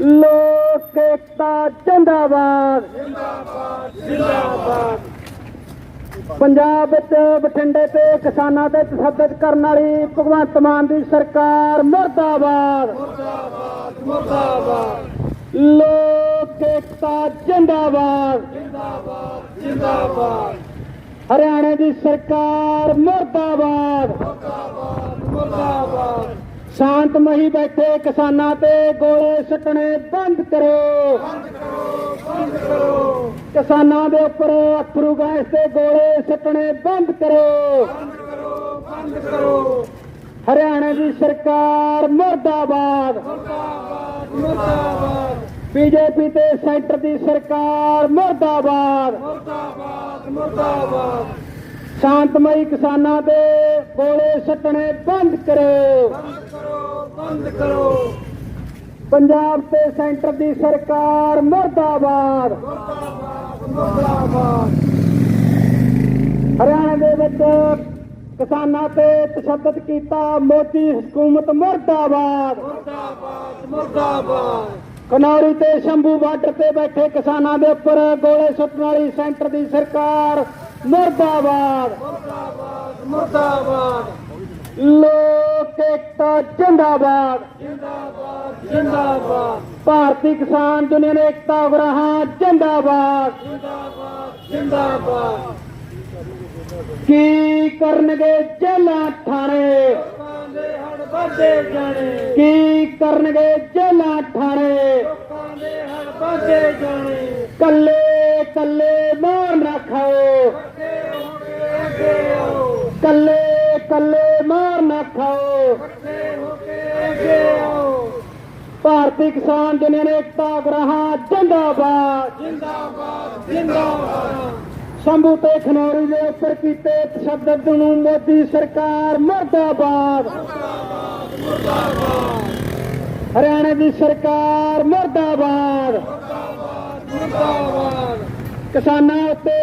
ਲੋਕ ਏਕਤਾ ਜਿੰਦਾਬਾਦ। ਜਿੰਦਾਬਾਦ ਜਿੰਦਾਬਾਦ ਪੰਜਾਬ ਵਿੱਚ ਬਠਿੰਡੇ ਤੇ ਕਿਸਾਨਾਂ ਤੇ ਤਸ਼ੱਦਦ ਕਰਨ ਵਾਲੀ ਭਗਵੰਤ ਮਾਨ ਦੀ ਸਰਕਾਰ ਮੁਰਦਾਬਾਦ। ਮੁਰਦਾਬਾਦ ਮੁਰਦਾਬਾਦ ਲੋਕ ਏਕਤਾ ਜਿੰਦਾਬਾਦ। ਜਿੰਦਾਬਾਦ ਜਿੰਦਾਬਾਦ ਹਰਿਆਣਾ ਦੀ ਸਰਕਾਰ ਮੁਰਦਾਬਾਦ ਮੁਰਦਾਬਾਦ ਮੁਰਦਾਬਾਦ। ਸ਼ਾਂਤਮਈ ਬੈਠੇ ਕਿਸਾਨਾਂ ਤੇ ਗੋਲੇ ਸੁੱਟਣੇ ਬੰਦ ਕਰੋ। ਬੰਦ ਕਰੋ ਬੰਦ ਕਰੋ। ਕਿਸਾਨਾਂ ਦੇ ਉੱਪਰ ਅਥਰੂ ਗੈਸ ਤੇ ਗੋਲੇ ਸੁੱਟਣੇ ਬੰਦ ਕਰੋ। ਬੰਦ ਕਰੋ ਬੰਦ ਕਰੋ। ਹਰਿਆਣਾ ਦੀ ਸਰਕਾਰ ਮੁਰਦਾਬਾਦ। ਮੁਰਦਾਬਾਦ ਮੁਰਦਾਬਾਦ। ਬੀਜੇਪੀ ਤੇ ਸੈਂਟਰ ਦੀ ਸਰਕਾਰ ਮੁਰਦਾਬਾਦ। ਮੁਰਦਾਬਾਦ ਮੁਰਦਾਬਾਦ। ਸ਼ਾਂਤਮਈ ਕਿਸਾਨਾਂ ਦੇ ਗੋਲੇ ਸੱਟਣੇ ਬੰਦ ਕਰੋ। ਬੰਦ ਕਰੋ। ਪੰਜਾਬ ਤੇ ਸੈਂਟਰ ਦੀ ਸਰਕਾਰ ਮੁਰਦਾਬਾਦ ਮੁਰਦਾਬਾਦ। ਮੁਰਦਾਬਾਦ। ਹਰਿਆਣਾ ਦੇ ਵਿੱਚ ਕਿਸਾਨਾਂ ਤੇ ਤਸ਼ੱਦਦ ਕੀਤਾ ਮੋਦੀ ਹਕੂਮਤ ਮੁਰਦਾਬਾਦ। ਮੁਰਦਾਬਾਦ ਮੁਰਦਾਬਾਦ। ਕਨੌਰੀ ਤੇ ਸ਼ੰਭੂ ਬਾਰਡਰ ਤੇ ਬੈਠੇ ਕਿਸਾਨਾਂ ਦੇ ਉੱਪਰ ਗੋਲੇ ਸੁੱਟਣ ਵਾਲੀ ਸੈਂਟਰ ਦੀ ਸਰਕਾਰ ਮੁਰਦਾਬਾਦ। ਮੁਰਦਾਬਾਦ ਮੁਰਦਾਬਾਦ। ਲੋਕ ਏਕਤਾ ਜਿੰਦਾਬਾਦ। ਜਿੰਦਾਬਾਦ ਜਿੰਦਾਬਾਦ ਭਾਰਤੀ ਕਿਸਾਨ ਯੂਨੀਅਨ ਏਕਤਾ ਉਗਰਾਹਾਂ ਜਿੰਦਾਬਾਦ। ਜਿੰਦਾਬਾਦ ਜਿੰਦਾਬਾਦ ਕੀ ਕਰਨਗੇ ਜੇਲਾਂ ਜਾਣੇ ਕੀ ਕਰਨਗੇ ਜੇਲਾਂ ਜਾਣੇ। ਕੱਲੇ ਕੱਲੇ ਮਾਰ ਨਾ ਖਾਓ ਕੱਲੇ ਕੱਲੇ ਮਾਰ ਨਾ ਖਾਓ ਭਾਰਤੀ ਕਿਸਾਨ ਯੂਨੀਅਨ ਏਕਤਾ ਗ੍ਰਹਾਂ ਜਿੰਦਾਬਾਦ ਜਿੰਦਾਬਾਦ ਜਿੰਦਾਬਾਦ ਸ਼ੰਭੂ ਤੇ ਖਨੌਰੀ ਦੇ ਉੱਪਰ ਕੀਤੇ ਤਸ਼ੱਦਦ ਨੂੰ ਮੋਦੀ ਸਰਕਾਰ ਮਰਦਾਬਾਦ ਹਰਿਆਣਾ ਦੀ ਸਰਕਾਰ ਮਰਦਾਬਾਦ ਮਰਦਾਬਾਦ ਕਿਸਾਨਾਂ ਉੱਤੇ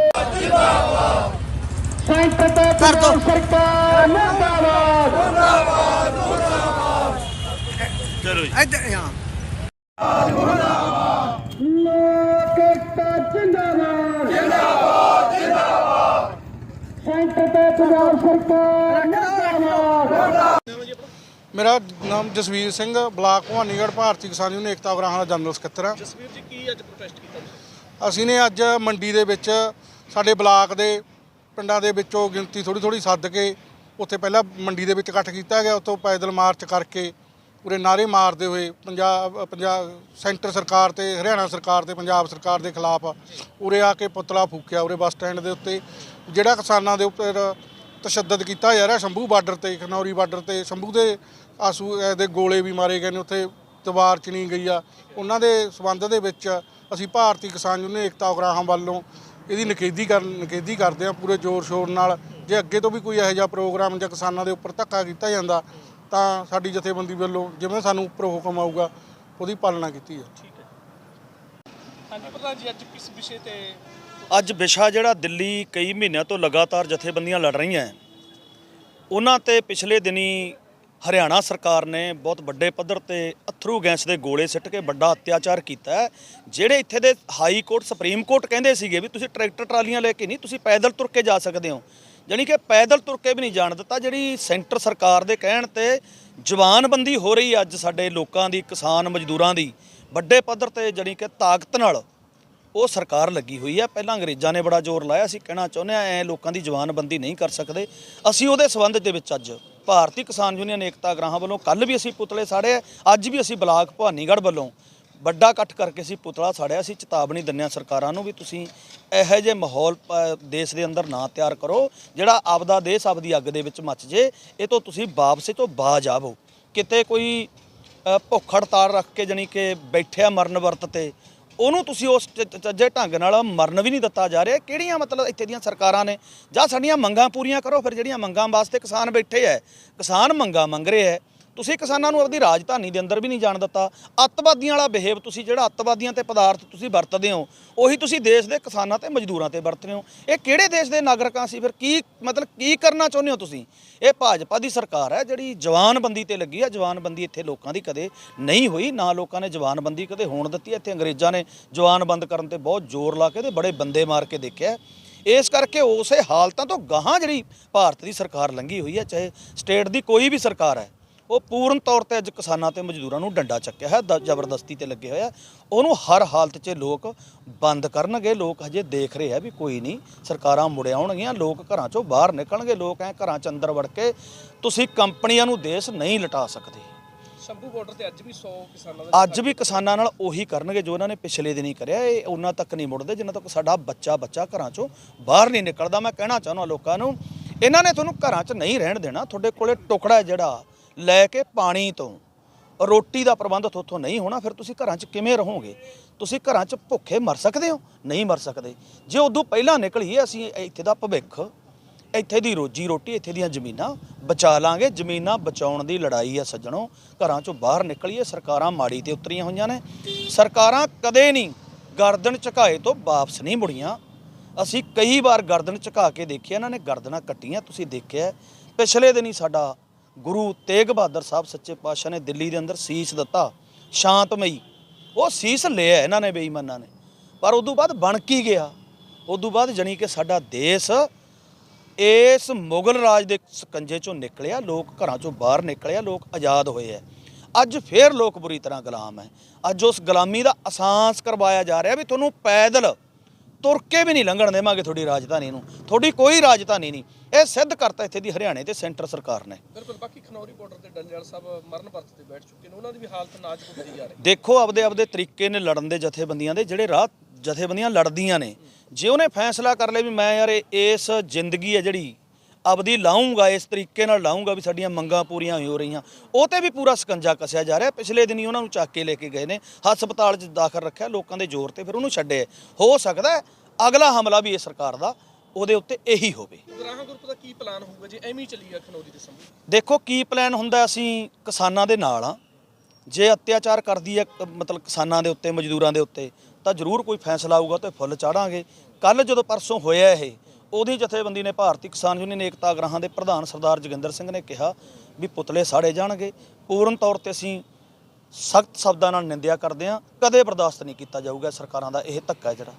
ਸੈਂਟਰ ਤੇ ਪੰਜਾਬ ਸਰਕਾਰ ਮਰਦਾਬਾਦ ਚਲੋ ਜੀ ਇੱਧਰ ਹਾਂ ਲੋਕ ਏਕਤਾ ਜਿੰਦਾਬਾਦ ਜਿੰਦਾਬਾਦ ਜਿੰਦਾਬਾਦ ਸੈਂਟਰ ਤੇ ਪੰਜਾਬ ਸਰਕਾਰ ਮਰਦਾਬਾਦ ਮੇਰਾ ਨਾਮ ਜਸਵੀਰ ਸਿੰਘ ਬਲਾਕ ਭਵਾਨੀਗੜ੍ਹ ਭਾਰਤੀ ਕਿਸਾਨ ਯੂਨੀਅਨ ਏਕਤਾ ਉਗਰਾਹਾਂ ਦਾ ਜਨਰਲ ਸਕੱਤਰ ਆ। ਜਸਵੀਰ ਜੀ ਕੀ ਅੱਜ ਪ੍ਰੋਟੈਸਟ ਕੀਤਾ ਅਸੀਂ ਨੇ ਅੱਜ ਮੰਡੀ ਦੇ ਵਿੱਚ ਸਾਡੇ ਬਲਾਕ ਦੇ ਪਿੰਡਾਂ ਦੇ ਵਿੱਚੋਂ ਗਿਣਤੀ ਥੋੜੀ ਥੋੜੀ ਸੱਦ ਕੇ ਉੱਥੇ ਪਹਿਲਾਂ ਮੰਡੀ ਦੇ ਵਿੱਚ ਇਕੱਠ ਕੀਤਾ ਗਿਆ ਉੱਥੋਂ ਪੈਦਲ ਮਾਰਚ ਕਰਕੇ ਪੂਰੇ ਨਾਰੇ ਮਾਰਦੇ ਹੋਏ ਪੰਜਾਬ ਪੰਜਾਬ ਸੈਂਟਰ ਸਰਕਾਰ ਤੇ, ਹਰਿਆਣਾ ਸਰਕਾਰ ਤੇ, ਪੰਜਾਬ ਸਰਕਾਰ ਦੇ ਖਿਲਾਫ ਉਰੇ ਆ ਕੇ ਪੁਤਲਾ ਫੂਕਿਆ ਉਰੇ ਬੱਸ ਸਟੈਂਡ ਦੇ ਉੱਤੇ। ਜਿਹੜਾ ਕਿਸਾਨਾਂ ਦੇ ਉੱਪਰ ਤਸ਼ੱਦਦ ਕੀਤਾ ਜਾ ਰਿਹਾ ਸ਼ੰਭੂ ਬਾਰਡਰ ਤੇ, ਖਨੌਰੀ ਬਾਰਡਰ ਤੇ, ਸ਼ੰਭੂ ਦੇ ਆਸੂ, ਅਹ, ਦੇ ਗੋਲੇ ਵੀ ਮਾਰੇ ਗਏ ਨੇ, ਉੱਥੇ ਤਵਾਰ ਚਣੀ ਗਈ ਆ। ਉਹਨਾਂ ਦੇ ਸਬੰਧ ਦੇ ਵਿੱਚ ਅਸੀਂ ਭਾਰਤੀ ਕਿਸਾਨ ਯੂਨੀਅਨ ਏਕਤਾ ਉਗਰਾਹਾਂ ਵੱਲੋਂ ਇਹਦੀ ਨਿਖੇਧੀ ਕਰ ਨਿਖੇਧੀ ਕਰਦੇ ਆ ਪੂਰੇ ਜ਼ੋਰ ਸ਼ੋਰ ਨਾਲ। ਜੇ ਅੱਗੇ ਤੋਂ ਵੀ ਕੋਈ ਇਹੋ ਜਿਹਾ ਪ੍ਰੋਗਰਾਮ ਜਾਂ ਕਿਸਾਨਾਂ ਦੇ ਉੱਪਰ ਧੱਕਾ ਕੀਤਾ ਜਾਂਦਾ ਤਾਂ ਸਾਡੀ ਜਥੇਬੰਦੀ ਵੱਲੋਂ ਜਿਵੇਂ ਸਾਨੂੰ ਉੱਪਰ ਹੁਕਮ ਆਊਗਾ ਉਹਦੀ ਪਾਲਣਾ ਕੀਤੀ ਹੈ। ਹਾਂਜੀ ਪ੍ਰਧਾਨ ਜੀ ਅੱਜ ਕਿਸ ਵਿਸ਼ੇ ਤੇ ਅੱਜ ਵਿਸ਼ਾ ਜਿਹੜਾ ਦਿੱਲੀ ਕਈ ਮਹੀਨਿਆਂ ਤੋਂ ਲਗਾਤਾਰ ਜਥੇਬੰਦੀਆਂ ਲੜ ਰਹੀਆਂ ਹੈ, ਉਹਨਾਂ ਤੇ ਪਿਛਲੇ ਦਿਨੀ ਹਰਿਆਣਾ ਸਰਕਾਰ ਨੇ ਬਹੁਤ ਵੱਡੇ ਪੱਧਰ ਤੇ ਅਥਰੂ ਗੈਸ ਦੇ ਗੋਲੇ ਸਿੱਟ ਕੇ ਵੱਡਾ ਅਤਿਆਚਾਰ ਕੀਤਾ ਹੈ ਜਿਹੜੇ ਇੱਥੇ ਦੇ ਹਾਈ ਕੋਰਟ ਸੁਪਰੀਮ ਕੋਰਟ ਕਹਿੰਦੇ ਸੀਗੇ ਵੀ ਤੁਸੀਂ ਟਰੈਕਟਰ ਟਰਾਲੀਆਂ ਲੈ ਕੇ ਨਹੀਂ ਤੁਸੀਂ ਪੈਦਲ ਤੁਰ ਕੇ ਜਾ ਸਕਦੇ ਹੋ। ਜਾਣੀ ਕਿ ਪੈਦਲ ਤੁਰ ਕੇ ਵੀ ਨਹੀਂ ਜਾਣ ਦਿੱਤਾ। ਜਿਹੜੀ ਸੈਂਟਰ ਸਰਕਾਰ ਦੇ ਕਹਿਣ ਤੇ ਜਵਾਨਬੰਦੀ ਹੋ ਰਹੀ ਅੱਜ ਸਾਡੇ ਲੋਕਾਂ ਦੀ, ਕਿਸਾਨ ਮਜ਼ਦੂਰਾਂ ਦੀ, ਵੱਡੇ ਪੱਧਰ ਤੇ ਜਾਣੀ ਕਿ ਤਾਕਤ ਨਾਲ ਉਹ ਸਰਕਾਰ ਲੱਗੀ ਹੋਈ ਹੈ। ਪਹਿਲਾਂ ਅੰਗਰੇਜ਼ਾਂ ਨੇ ਬੜਾ ਜ਼ੋਰ ਲਾਇਆ ਸੀ, ਕਹਿਣਾ ਚਾਹੁੰਦੇ ਆ ਐ ਲੋਕਾਂ ਦੀ ਜਵਾਨਬੰਦੀ ਨਹੀਂ ਕਰ ਸਕਦੇ। ਅਸੀਂ ਉਹਦੇ ਸਬੰਧ ਦੇ ਵਿੱਚ ਅੱਜ ਭਾਰਤੀ ਕਿਸਾਨ ਯੂਨੀਅਨ ਏਕਤਾ ਗ੍ਰਾਹਾਂ ਵੱਲੋਂ ਕੱਲ ਵੀ ਅਸੀਂ ਪੁਤਲੇ ਸਾੜੇ ਅੱਜ ਵੀ ਅਸੀਂ ਬਲਾਕ ਭਵਾਨੀਗੜ੍ਹ ਵੱਲੋਂ ਵੱਡਾ ਇਕੱਠ ਕਰਕੇ ਅਸੀਂ ਪੁਤਲਾ ਸਾੜਿਆ, ਅਸੀਂ ਚੇਤਾਵਨੀ ਦਿੰਦੇ ਹਾਂ ਸਰਕਾਰਾਂ ਨੂੰ ਵੀ ਤੁਸੀਂ ਇਹੋ ਜਿਹੇ ਮਾਹੌਲ ਦੇਸ਼ ਦੇ ਅੰਦਰ ਨਾ ਤਿਆਰ ਕਰੋ, ਜਿਹੜਾ ਆਪਦਾ ਦੇਸ਼ ਆਪਦੀ ਅੱਗ ਦੇ ਵਿੱਚ ਮੱਚ ਜੇ, ਇਹ ਤੋਂ ਤੁਸੀਂ ਵਾਪਸੇ ਤੋਂ ਬਾਜ ਆਵੋ। ਕਿਤੇ ਕੋਈ ਭੁੱਖ ਹੜਤਾਲ ਰੱਖ ਕੇ ਜਾਣੀ ਕਿ ਬੈਠਿਆ ਮਰਨ ਵਰਤ ਤੇ, ਉਹਨੂੰ ਤੁਸੀਂ ਉਸ ਚੱਜੇ ਢੰਗ ਨਾਲ ਮਰਨ ਵੀ ਨਹੀਂ ਦਿੱਤਾ ਜਾ ਰਿਹਾ। ਕਿਹੜੀਆਂ ਮਤਲਬ ਇੱਥੇ ਦੀਆਂ ਸਰਕਾਰਾਂ ਨੇ? ਜਾਂ ਸਾਡੀਆਂ ਮੰਗਾਂ ਪੂਰੀਆਂ ਕਰੋ, ਫਿਰ ਜਿਹੜੀਆਂ ਮੰਗਾਂ ਵਾਸਤੇ ਕਿਸਾਨ ਬੈਠੇ ਐ, ਕਿਸਾਨ ਮੰਗਾਂ ਮੰਗ ਰਹੇ ਐ ਤੁਸੀਂ ਕਿਸਾਨਾਂ ਨੂੰ ਆਪਦੀ ਰਾਜਧਾਨੀ ਦੇ ਅੰਦਰ ਵੀ ਨਹੀਂ ਜਾਣ ਦਿੱਤਾ। ਅੱਤਵਾਦੀਆਂ ਵਾਲਾ ਬਿਹੇਵ ਤੁਸੀਂ ਜਿਹੜਾ ਅੱਤਵਾਦੀਆਂ ਤੇ ਪਦਾਰਥ ਤੁਸੀਂ ਵਰਤਦੇ ਹੋ, ਉਹੀ ਤੁਸੀਂ ਦੇਸ਼ ਦੇ ਕਿਸਾਨਾਂ ਤੇ ਮਜ਼ਦੂਰਾਂ ਤੇ ਵਰਤ ਰਹੇ ਹੋ। ਇਹ ਕਿਹੜੇ ਦੇਸ਼ ਦੇ ਨਾਗਰਿਕਾਂ ਸੀ ਫਿਰ? ਕੀ ਮਤਲਬ ਕੀ ਕਰਨਾ ਚਾਹੁੰਦੇ ਹੋ ਤੁਸੀਂ? ਇਹ ਭਾਜਪਾ ਦੀ ਸਰਕਾਰ ਹੈ ਜਿਹੜੀ ਜਵਾਨਬੰਦੀ ਤੇ ਲੱਗੀ ਹੈ ਜਵਾਨਬੰਦੀ ਇੱਥੇ ਲੋਕਾਂ ਦੀ ਕਦੇ ਨਹੀਂ ਹੋਈ, ਨਾ ਲੋਕਾਂ ਨੇ ਜਵਾਨਬੰਦੀ ਕਦੇ ਹੋਣ ਦਿੱਤੀ। ਇੱਥੇ ਅੰਗਰੇਜ਼ਾਂ ਨੇ ਜਵਾਨਬੰਦ ਕਰਨ ਤੇ ਬਹੁਤ ਜ਼ੋਰ ਲਾ ਕੇ ਤੇ ਬੜੇ ਬੰਦੇ ਮਾਰ ਕੇ ਦੇਖਿਆ। ਇਸ ਕਰਕੇ ਉਸੇ ਹਾਲਤਾਂ ਤੋਂ ਗਾਹਾਂ ਜਿਹੜੀ ਭਾਰਤ ਦੀ ਸਰਕਾਰ ਲੰਗੀ ਹੋਈ ਹੈ, ਚਾਹੇ ਸਟੇਟ ਦੀ ਕੋਈ ਵੀ ਸਰਕਾਰ ਹੈ। ਉਹ ਪੂਰਨ ਤੌਰ ਤੇ ਅੱਜ ਕਿਸਾਨਾਂ ਤੇ ਮਜ਼ਦੂਰਾਂ ਨੂੰ ਡੰਡਾ ਚੱਕਿਆ ਹੈ ਦ- ਜ਼ਬਰਦਸਤੀ ਤੇ ਲੱਗੇ ਹੋਇਆ ਉਹਨੂੰ ਹਰ ਹਾਲਤ 'ਚ ਲੋਕ ਬੰਦ ਕਰਨਗੇ ਲੋਕ ਹਜੇ ਦੇਖ ਰਹੇ ਆ ਵੀ ਕੋਈ ਨਹੀਂ ਸਰਕਾਰਾਂ ਮੁੜ ਆਉਣਗੀਆਂ ਲੋਕ ਘਰਾਂ 'ਚੋਂ ਬਾਹਰ ਨਿਕਲਣਗੇ ਲੋਕ ਐ ਘਰਾਂ 'ਚ ਅੰਦਰ ਵੜ ਕੇ ਤੁਸੀਂ ਕੰਪਨੀਆਂ ਨੂੰ ਦੇਸ਼ ਨਹੀਂ ਲਟਾ ਸਕਦੇ। ਸ਼ੰਭੂ ਬਾਰਡਰ ਤੇ ਅੱਜ ਵੀ 100 ਕਿਸਾਨਾਂ ਦਾ ਅੱਜ ਵੀ ਕਿਸਾਨਾਂ ਨਾਲ ਉਹੀ ਕਰਨਗੇ ਜੋ ਇਹਨਾਂ ਨੇ ਪਿਛਲੇ ਦਿਨੀ ਕਰਿਆ ਇਹ ਉਹਨਾਂ ਤੱਕ ਨਹੀਂ ਮੁੜਦੇ ਜਿੰਨਾ ਤੱਕ ਸਾਡਾ ਬੱਚਾ ਬੱਚਾ ਘਰਾਂ 'ਚੋਂ ਬਾਹਰ ਨਹੀਂ ਨਿਕਲਦਾ। ਮੈਂ ਕਹਿਣਾ ਚਾਹੁੰਦਾ ਲੋਕਾਂ ਨੂੰ ਇਹਨਾਂ ਨੇ ਤੁਹਾਨੂੰ ਘਰਾਂ 'ਚ ਨਹੀਂ ਰਹਿਣ ਦੇਣਾ ਤੁਹਾਡੇ ਕੋਲੇ ਟੁਕੜਾ ਹੈ ਜਿਹੜਾ ਲੈ ਕੇ ਪਾਣੀ ਤੋਂ। ਰੋਟੀ ਦਾ ਪ੍ਰਬੰਧ ਤੁਹਾਥੋਂ ਨਹੀਂ ਹੋਣਾ, ਫਿਰ ਤੁਸੀਂ ਘਰਾਂ 'ਚ ਕਿਵੇਂ ਰਹੋਗੇ? ਤੁਸੀਂ ਘਰਾਂ 'ਚ ਭੁੱਖੇ ਮਰ ਸਕਦੇ ਹੋ? ਨਹੀਂ ਮਰ ਸਕਦੇ। ਜੇ ਉਦੋਂ ਪਹਿਲਾਂ ਨਿਕਲੀਏ ਅਸੀਂ ਇੱਥੇ ਦਾ ਭਵਿੱਖ, ਇੱਥੇ ਦੀ ਰੋਜੀ ਰੋਟੀ, ਇੱਥੇ ਦੀਆਂ ਜ਼ਮੀਨਾਂ ਬਚਾ ਲਾਂਗੇ। ਜ਼ਮੀਨਾਂ ਬਚਾਉਣ ਦੀ ਲੜਾਈ ਹੈ ਸੱਜਣੋ, ਘਰਾਂ ਚੋਂ ਬਾਹਰ ਨਿਕਲੀਏ ਸਰਕਾਰਾਂ ਮਾੜੀ ਤੇ ਉਤਰੀਆਂ ਹੋਈਆਂ ਨੇ। ਸਰਕਾਰਾਂ ਕਦੇ ਨਹੀਂ ਗਰਦਨ ਝੁਕਾਏ ਤੋਂ ਵਾਪਸ ਨਹੀਂ ਮੁੜੀਆਂ। ਅਸੀਂ ਕਈ ਵਾਰ ਗਰਦਨ ਝੁਕਾ ਕੇ ਦੇਖਿਆ, ਇਹਨਾਂ ਨੇ ਗਰਦਨਾਂ ਕੱਟੀਆਂ। ਤੁਸੀਂ ਦੇਖਿਆ, ਪਿਛਲੇ ਦਿਨ ਹੀ ਸਾਡਾ ਗੁਰੂ ਤੇਗ ਬਹਾਦਰ ਸਾਹਿਬ ਸੱਚੇ ਪਾਤਸ਼ਾਹ ਨੇ ਦਿੱਲੀ ਦੇ ਅੰਦਰ ਸੀਸ ਦਿੱਤਾ, ਸ਼ਾਂਤਮਈ। ਉਹ ਸੀਸ ਲਿਆ ਇਹਨਾਂ ਨੇ ਬੇਈਮਾਨਾਂ ਨੇ। ਪਰ ਉਦੋਂ ਬਾਅਦ ਬਣ ਕੀ ਗਿਆ? ਉਦੋਂ ਬਾਅਦ ਜਣੀ ਕਿ ਸਾਡਾ ਦੇਸ਼ ਇਸ ਮੁਗਲ ਰਾਜ ਦੇ ਸਕੰਜੇ ਚੋਂ ਨਿਕਲਿਆ, ਲੋਕ ਘਰਾਂ ਚੋਂ ਬਾਹਰ ਨਿਕਲਿਆ, ਲੋਕ ਆਜ਼ਾਦ ਹੋਏ ਐ। ਅੱਜ ਫੇਰ ਲੋਕ ਬੁਰੀ ਤਰ੍ਹਾਂ ਗੁਲਾਮ ਹੈ ਅੱਜ ਉਸ ਗੁਲਾਮੀ ਦਾ ਅਸਾਂਸ ਕਰਵਾਇਆ ਜਾ ਰਿਹਾ ਵੀ ਤੁਹਾਨੂੰ ਪੈਦਲ ਤੁਰ ਕੇ ਵੀ ਨਹੀਂ ਲੰਘਣ ਦੇਵਾਂਗੇ ਤੁਹਾਡੀ ਰਾਜਧਾਨੀ ਨੂੰ। ਤੁਹਾਡੀ ਕੋਈ ਰਾਜਧਾਨੀ ਨਹੀਂ। ਇਹ ਸਿੱਧ ਕਰਤਾ ਇੱਥੇ ਦੀ ਹਰਿਆਣੇ ਤੇ ਸੈਂਟਰ ਸਰਕਾਰ ਨੇ। ਬਿਲਕੁਲ ਬਾਕੀ ਖਨੌਰੀ ਬਾਰਡਰ ਤੇ ਡੱਲੇਵਾਲ ਸਾਹਿਬ ਮਰਨ ਵਰਤ ਤੇ ਬੈਠ ਚੁੱਕੇ ਨੇ। ਉਹਨਾਂ ਦੀ ਵੀ ਹਾਲਤ ਨਾਜ਼ੁਕ ਹੁੰਦੀ ਜਾ ਰਹੀ ਦੇਖੋ ਆਪਦੇ ਆਪਦੇ ਤਰੀਕੇ ਨੇ ਲੜਨ ਦੇ ਜਥੇਬੰਦੀਆਂ ਦੇ ਜਿਹੜੇ ਰਾਹ ਜਥੇਬੰਦੀਆਂ ਲੜਦੀਆਂ ਨੇ। ਜੇ ਉਹਨੇ ਫੈਸਲਾ ਕਰ ਲਿਆ ਵੀ ਮੈਂ ਯਾਰ ਇਸ ਜ਼ਿੰਦਗੀ ਹੈ ਜਿਹੜੀ ਆਪਦੀ ਲਾਉਂਗਾ ਇਸ ਤਰੀਕੇ ਨਾਲ ਲਾਉਂਗਾ ਵੀ ਸਾਡੀਆਂ ਮੰਗਾਂ ਪੂਰੀਆਂ ਹੋ ਰਹੀਆਂ। ਉਹ ਤੇ ਵੀ ਪੂਰਾ ਸਕੰਜਾ ਕੱਸਿਆ ਜਾ ਰਿਹਾ। ਪਿਛਲੇ ਦਿਨੀ ਉਹਨਾਂ ਨੂੰ ਚੱਕ ਕੇ ਲੈ ਕੇ ਗਏ ਨੇ ਹਸਪਤਾਲ 'ਚ ਦਾਖਲ ਰੱਖਿਆ ਲੋਕਾਂ ਦੇ ਜ਼ੋਰ ਤੇ ਫਿਰ ਉਹਨੂੰ ਛੱਡੇ। ਹੋ ਸਕਦਾ ਅਗਲਾ ਹਮਲਾ ਵੀ ਇਹ ਸਰਕਾਰ ਦਾ ਉਹਦੇ ਉੱਤੇ ਇਹੀ ਹੋਵੇ। ਉਗਰਾਹਾਂ ਗਰੁੱਪ ਦਾ ਕੀ ਪਲਾਨ ਹੋਊਗਾ? ਜੇ ਐਵੇਂ ਹੀ ਚੱਲੀ ਗਿਆ ਖਨੌਰੀ ਦੇ ਸੰਭੂ ਦੇਖੋ ਕੀ ਪਲਾਨ ਹੁੰਦਾ ਅਸੀਂ ਕਿਸਾਨਾਂ ਦੇ ਨਾਲ ਆ ਜੇ ਅਤਿਆਚਾਰ ਕਰਦੀ ਹੈ ਮਤਲਬ ਕਿਸਾਨਾਂ ਦੇ ਉੱਤੇ ਮਜ਼ਦੂਰਾਂ ਦੇ ਉੱਤੇ ਤਾਂ ਜ਼ਰੂਰ ਕੋਈ ਫੈਸਲਾ ਆਊਗਾ ਤੇ ਫੁੱਲ ਚਾੜਾਂਗੇ। ਕੱਲ ਜਦੋਂ ਪਰਸੋਂ ਹੋਇਆ ਇਹ ਉਹਦੀ ਜਥੇਬੰਦੀ ਨੇ ਭਾਰਤੀ ਕਿਸਾਨ ਯੂਨੀਅਨ ਏਕਤਾ ਗ੍ਰਾਹਾਂ ਦੇ ਪ੍ਰਧਾਨ ਸਰਦਾਰ ਜੋਗਿੰਦਰ ਸਿੰਘ ਨੇ ਕਿਹਾ ਵੀ ਪੁਤਲੇ ਸਾੜੇ ਜਾਣਗੇ। ਪੂਰਨ ਤੌਰ ਤੇ ਅਸੀਂ ਸਖਤ ਸ਼ਬਦਾਂ ਨਾਲ ਨਿੰਦਿਆ ਕਰਦੇ ਹਾਂ। ਕਦੇ ਬਰਦਾਸ਼ਤ ਨਹੀਂ ਕੀਤਾ ਜਾਊਗਾ। ਸਰਕਾਰਾਂ ਦਾ ਇਹ ਧੱਕਾ ਜਿਹੜਾ।